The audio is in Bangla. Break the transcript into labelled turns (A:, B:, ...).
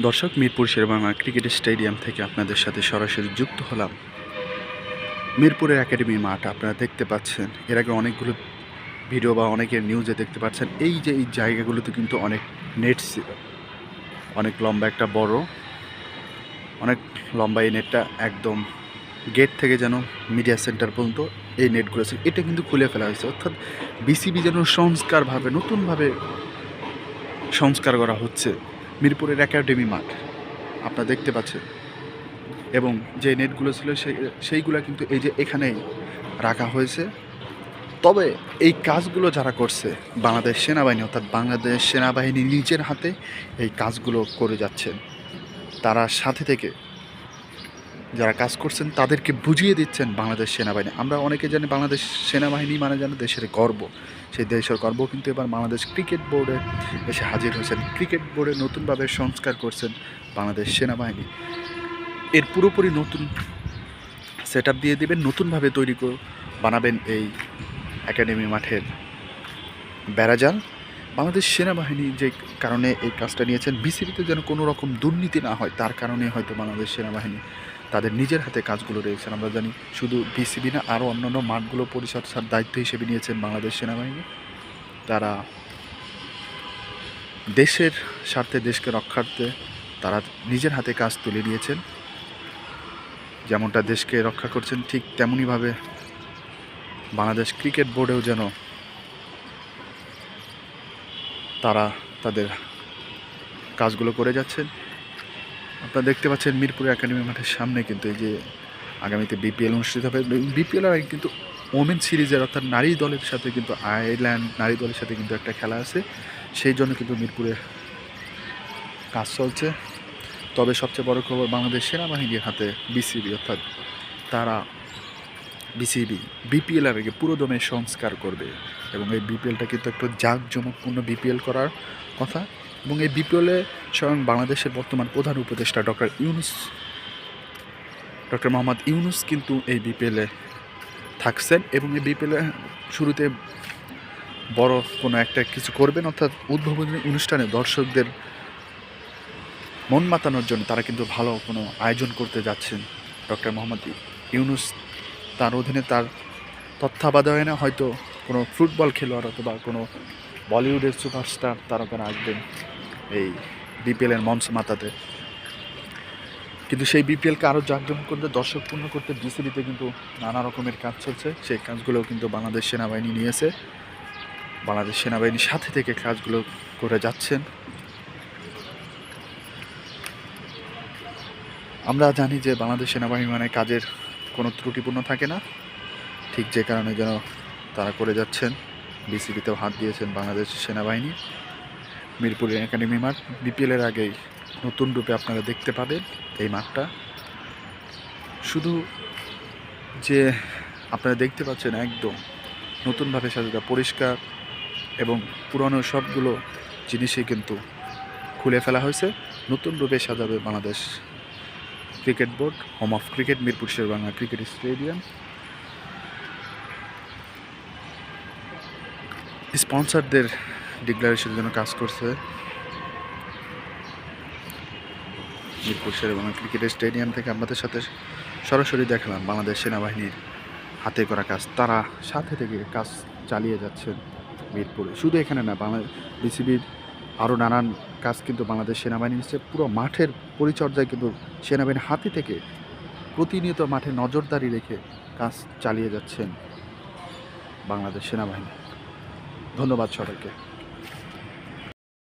A: দর্শক, মিরপুর শেরবাংলা ক্রিকেট স্টেডিয়াম থেকে আপনাদের সাথে সরাসরি যুক্ত হলাম। মিরপুরের একাডেমি মাঠ আপনারা দেখতে পাচ্ছেন। এর আগে অনেকগুলো ভিডিও বা অনেকের নিউজে দেখতে পাচ্ছেন। এই যে, এই জায়গাগুলোতে কিন্তু অনেক নেট ছিল। অনেক লম্বা একটা বড়, অনেক লম্বা এই নেটটা একদম গেট থেকে যেন মিডিয়া সেন্টার পর্যন্ত এই নেটগুলো ছিল। এটা কিন্তু খুলে ফেলা হয়েছে। অর্থাৎ বিসিবি যেন সংস্কারভাবে, নতুনভাবে সংস্কার করা হচ্ছে। মিরপুরের একাডেমি মাঠ, আপনারা দেখতে পাচ্ছেন। এবং যে নেটগুলো ছিল সেই, সেইগুলো কিন্তু এই যে এখানেই রাখা হয়েছে। তবে এই কাজগুলো যারা করছে বাংলাদেশ সেনাবাহিনী, অর্থাৎ বাংলাদেশ সেনাবাহিনী নিজের হাতে এই কাজগুলো করে যাচ্ছেন, তারা সাথে থেকে যারা কাজ করছেন, তাদেরকে বুঝিয়ে দিচ্ছেন বাংলাদেশ সেনাবাহিনী। আমরা অনেকে জানি বাংলাদেশ সেনাবাহিনী মানে যেন দেশের গর্ব। সেই দেশের গর্ব কিন্তু এবার বাংলাদেশ ক্রিকেট বোর্ডে এসে হাজির হয়েছেন। ক্রিকেট বোর্ডে নতুনভাবে সংস্কার করছেন বাংলাদেশ সেনাবাহিনী। এর পুরোপুরি নতুন সেট দিয়ে দেবেন, নতুনভাবে তৈরি বানাবেন এই একাডেমি মাঠের বেড়াজাল বাংলাদেশ সেনাবাহিনী যে কারণে এই কাজটা নিয়েছেন, বিসিবিতে যেন কোনো রকম দুর্নীতি না হয়, তার কারণে হয়তো বাংলাদেশ সেনাবাহিনী তাদের নিজের হাতে কাজগুলো রয়েছেন আমরা জানি শুধু বিসিবি না, আরও অন্যান্য মাঠগুলো পরিচর্যার দায়িত্ব হিসেবে নিয়েছেন বাংলাদেশ সেনাবাহিনী। তারা দেশের স্বার্থে, দেশকে রক্ষার্থে তারা নিজের হাতে কাজ তুলে নিয়েছেন। যেমনটা দেশকে রক্ষা করছেন, ঠিক তেমনইভাবে বাংলাদেশ ক্রিকেট বোর্ডেও যেন তারা তাদের কাজগুলো করে যাচ্ছেন। আপনারা দেখতে পাচ্ছেন মিরপুর একাডেমি মাঠের সামনে কিন্তু এই যে আগামীতে বিপিএল অনুষ্ঠিত হবে। বিপিএল আগে কিন্তু ওমেন সিরিজের অর্থাৎ নারী দলের সাথে কিন্তু আয়ারল্যান্ড নারী দলের সাথে কিন্তু একটা খেলা আছে। সেই জন্য কিন্তু মিরপুরে কাজ চলছে। তবে সবচেয়ে বড় খবর বাংলাদেশ সেনাবাহিনীর হাতে বিসিবি, অর্থাৎ তারা বিসিবি বিপিএল এর আগে পুরোদমে সংস্কার করবে। এবং এই বিপিএলটা কিন্তু একটু জাঁকজমকপূর্ণ বিপিএল করার কথা। এবং এই বিপিএলে স্বয়ং বাংলাদেশের বর্তমান প্রধান উপদেষ্টা ডক্টর ইউনুস, ডক্টর মোহাম্মদ ইউনুস কিন্তু এই বিপিএলে থাকছেন। এবং এই বিপিএলে শুরুতে বড় কোনো একটা কিছু করবেন, অর্থাৎ উদ্ভাবনী অনুষ্ঠানে দর্শকদের মন মাতানোর জন্য তারা কিন্তু ভালো কোনো আয়োজন করতে যাচ্ছেন ডক্টর মোহাম্মদ ইউনুস তার অধীনে তার তত্ত্বাবধানে হয়তো কোনো ফুটবল খেলোয়াড় অথবা কোনো বলিউডের সুপারস্টার তারকারা আসবেন এই বিপিএলের মঞ্চ মাতাতে। কিন্তু সেই বিপিএলকে আরও জাঁকজমক করতে, দর্শকপূর্ণ করতে বিসিবিতে কিন্তু নানা রকমের কাজ চলছে। সেই কাজগুলোও কিন্তু বাংলাদেশ সেনাবাহিনী নিয়েছে। বাংলাদেশ সেনাবাহিনীর সাথে থেকে কাজগুলো করে যাচ্ছেন। আমরা জানি যে বাংলাদেশ সেনাবাহিনী মানে কাজের ত্রুটিপূর্ণ থাকে না। ঠিক যে কারণে যেন তারা করে যাচ্ছেন। বিসিবিতেও হাত দিয়েছেন বাংলাদেশ সেনাবাহিনী। মিরপুরের একাডেমি মাঠ বিপিএলের আগেই নতুন রূপে আপনারা দেখতে পাবেন এই মাঠটা। শুধু যে আপনারা দেখতে পাচ্ছেন একদম নতুনভাবে সাজানো পরিষ্কার এবং পুরনো সবগুলো জিনিসই কিন্তু খুলে ফেলা হয়েছে। নতুন রূপে সাজাবে Bangladesh cricket board home of cricket Mirpur Sher Bangla cricket stadium. স্পন্সরদের ডিক্লারেশনের জন্য কাজ করছে মিরপুর শেরবাংলা ক্রিকেট স্টেডিয়াম থেকে আপনাদের সাথে সরাসরি দেখালাম বাংলাদেশ সেনাবাহিনীর হাতে করা কাজ। তারা সাথে থেকে কাজ চালিয়ে যাচ্ছেন মিরপুরে। শুধু এখানে না বাংলা বিসিবির আরও নানান কাজ কিন্তু বাংলাদেশ সেনাবাহিনী নিচ্ছে। পুরো মাঠের পরিচর্যায় কিন্তু সেনাবাহিনীর হাতি থেকে প্রতিনিয়ত মাঠে নজরদারি রেখে কাজ চালিয়ে যাচ্ছেন বাংলাদেশ সেনাবাহিনী। ধন্যবাদ সবাইকে।